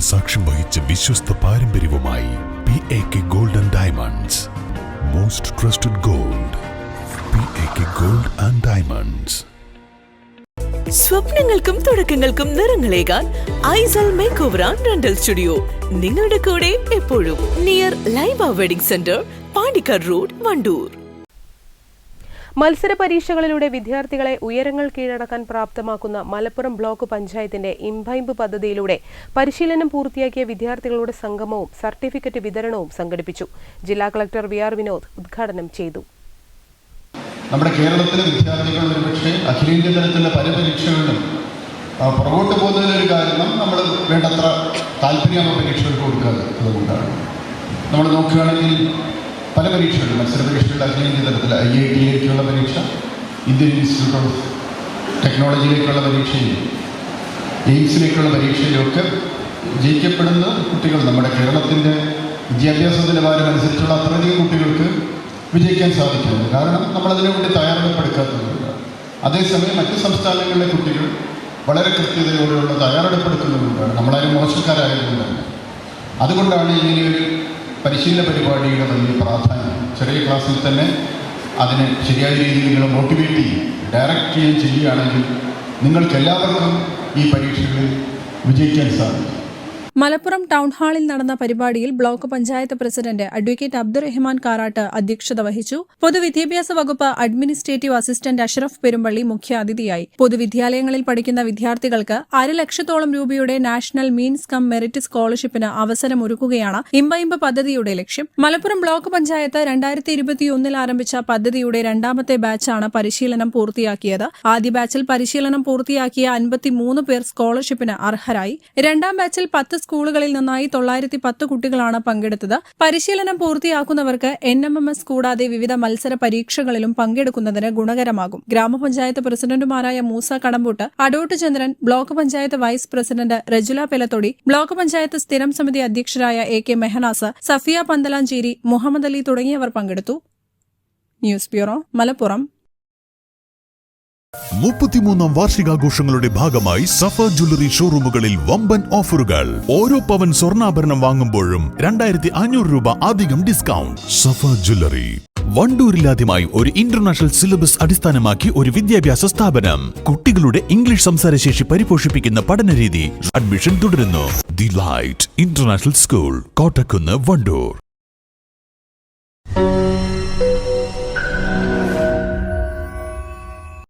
സാക്ഷ്യം വഹിച്ച വിശ്വസ്ത പാരമ്പര്യവുമായി P A K gold and diamonds most trusted gold P A K gold and diamonds സ്വപ്നങ്ങൾക്കും തുടക്കങ്ങൾക്കും നിറങ്ങളേകാൻ ഐസൽ make over and rental studio നിങ്ങളുടെ കൂടെ എപ്പോഴും near Laiba wedding centre Pandikkad road Wandoor. മത്സര പരീക്ഷകളിലൂടെ വിദ്യാർത്ഥികളെ ഉയരങ്ങൾ കീഴടക്കാൻ പ്രാപ്തമാക്കുന്ന മലപ്പുറം ബ്ലോക്ക് പഞ്ചായത്തിന്റെ ഇംബൈമ്പ് പദ്ധതിയിലൂടെ പരിശീലനം പൂർത്തിയാക്കിയ വിദ്യാർത്ഥികളുടെ സംഗമവും സർട്ടിഫിക്കറ്റ് വിതരണവും സംഘടിപ്പിച്ചു. ജില്ലാ കളക്ടർ വി ആർ വിനോദ് ഉദ്ഘാടനം ചെയ്തു. നമ്മുടെ കേരളത്തിലെ വിദ്യാർത്ഥികൾ ഒരുപക്ഷെ അഖിലേന്ത്യ തലത്തിലുള്ള പല പരീക്ഷകളിലും പുറകോട്ട് പോകുന്നതിനൊരു കാരണം നമ്മൾ വേണ്ടത്ര താല്പര്യം പരീക്ഷകൾക്ക് കൊടുക്കുക അതുകൊണ്ടാണ് നമ്മൾ നോക്കുകയാണെങ്കിൽ പല പരീക്ഷകളും മത്സര പരീക്ഷകളുടെ അഖിലേന്ത്യാ തലത്തിൽ ഐ ഐ ടിയിലേക്കുള്ള പരീക്ഷ ഇന്ത്യൻ ഇൻസ്റ്റിറ്റ്യൂട്ട് ഓഫ് ടെക്നോളജിയിലേക്കുള്ള പരീക്ഷയിൽ എയിംസിലേക്കുള്ള പരീക്ഷയിലൊക്കെ ജയിക്കപ്പെടുന്ന കുട്ടികൾ നമ്മുടെ കേരളത്തിന്റെ വിദ്യാഭ്യാസ നിലവാരം അനുസരിച്ചുള്ള അത്രയധികം കുട്ടികൾക്ക് വിജയിക്കാൻ സാധിക്കുന്നു. കാരണം നമ്മളതിനു വേണ്ടി തയ്യാറെടുപ്പെടുക്കാത്തതുകൊണ്ട്. അതേസമയം മറ്റ് സംസ്ഥാനങ്ങളിലെ കുട്ടികൾ വളരെ കൃത്യതയോടെയുള്ള തയ്യാറെടുപ്പെടുക്കുന്നതുകൊണ്ടാണ്. നമ്മളതിന് മോശക്കാരായതുകൊണ്ടാണ് അതുകൊണ്ടാണ് ഇങ്ങനെയൊരു പരിശീലന പരിപാടിയുടെ വലിയ പ്രാധാന്യം. ചെറിയ ക്ലാസ്സിൽ തന്നെ അതിനെ ശരിയായ രീതിയിൽ നിങ്ങൾ മോട്ടിവേറ്റ് ചെയ്യും. ഡയറക്റ്റ് ചെയ്യുകയും ചെയ്യുകയാണെങ്കിൽ നിങ്ങൾക്ക് എല്ലാവർക്കും ഈ പരീക്ഷകളിൽ വിജയിക്കാൻ സാധിക്കും. മലപ്പുറം ടൗൺ ഹാളിൽ നടന്ന പരിപാടിയിൽ block panchayat president advocate Abdurahman Karat അധ്യക്ഷത വഹിച്ചു. പൊതുവിദ്യാഭ്യാസ വകുപ്പ് അഡ്മിനിസ്ട്രേറ്റീവ് അസിസ്റ്റന്റ് അഷ്റഫ് പെരുമ്പള്ളി മുഖ്യാതിഥിയായി. പൊതുവിദ്യാലയങ്ങളിൽ പഠിക്കുന്ന വിദ്യാർത്ഥികൾക്ക് ലക്ഷത്തോളം രൂപയുടെ നാഷണൽ മീൻസ് കം മെറിറ്റ് സ്കോളർഷിപ്പിന് അവസരമൊരുക്കുകയാണ് ഇമ്പയിമ്പ് പദ്ധതിയുടെ ലക്ഷ്യം. മലപ്പുറം ബ്ലോക്ക് പഞ്ചായത്ത് രണ്ടായിരത്തി ഇരുപത്തിയൊന്നിൽ ആരംഭിച്ച പദ്ധതിയുടെ രണ്ടാമത്തെ ബാച്ചാണ് പരിശീലനം പൂർത്തിയാക്കിയത്. ആദ്യ ബാച്ചിൽ പരിശീലനം പൂർത്തിയാക്കിയ അൻപത്തിമൂന്ന് പേർ സ്കോളർഷിപ്പിന് അർഹരായി. രണ്ടാം ബാച്ചിൽ പത്ത് സ്കൂളുകളിൽ നിന്നായി തൊള്ളായിരത്തി പത്ത് കുട്ടികളാണ് പങ്കെടുത്തത്. പരിശീലനം പൂർത്തിയാക്കുന്നവർക്ക് എൻ എം എം എസ് കൂടാതെ വിവിധ മത്സര പരീക്ഷകളിലും പങ്കെടുക്കുന്നതിന് ഗുണകരമാകും. ഗ്രാമപഞ്ചായത്ത് പ്രസിഡന്റുമാരായ Moosa Kadambut Adot Chandran block panchayat vice president Rajula Pelathodi block panchayat സ്ഥിരം സമിതി അധ്യക്ഷരായ എ കെ മെഹനാസ് സഫിയ പന്തലാഞ്ചേരി മുഹമ്മദ് അലി തുടങ്ങിയവർ പങ്കെടുത്തു. News bureau Malappuram. മുപ്പത്തിമൂന്നാം വാർഷികാഘോഷങ്ങളുടെ ഭാഗമായി സഫ ജ്വല്ലറി ഷോറൂമുകളിൽ വമ്പൻ ഓഫറുകൾ. ഓരോ പവൻ സ്വർണാഭരണം വാങ്ങുമ്പോഴും രണ്ടായിരത്തി അഞ്ഞൂറ് രൂപ അധികം ഡിസ്കൗണ്ട്. സഫ ജ്വല്ലറി. വണ്ടൂരിലാദ്യമായി ഒരു ഇന്റർനാഷണൽ സിലബസ് അടിസ്ഥാനമാക്കി ഒരു വിദ്യാഭ്യാസ സ്ഥാപനം. കുട്ടികളുടെ ഇംഗ്ലീഷ് സംസാരശേഷി പരിപോഷിപ്പിക്കുന്ന പഠനരീതി. അഡ്മിഷൻ തുടരുന്നു. The light international school Kottakkunnu Wandoor.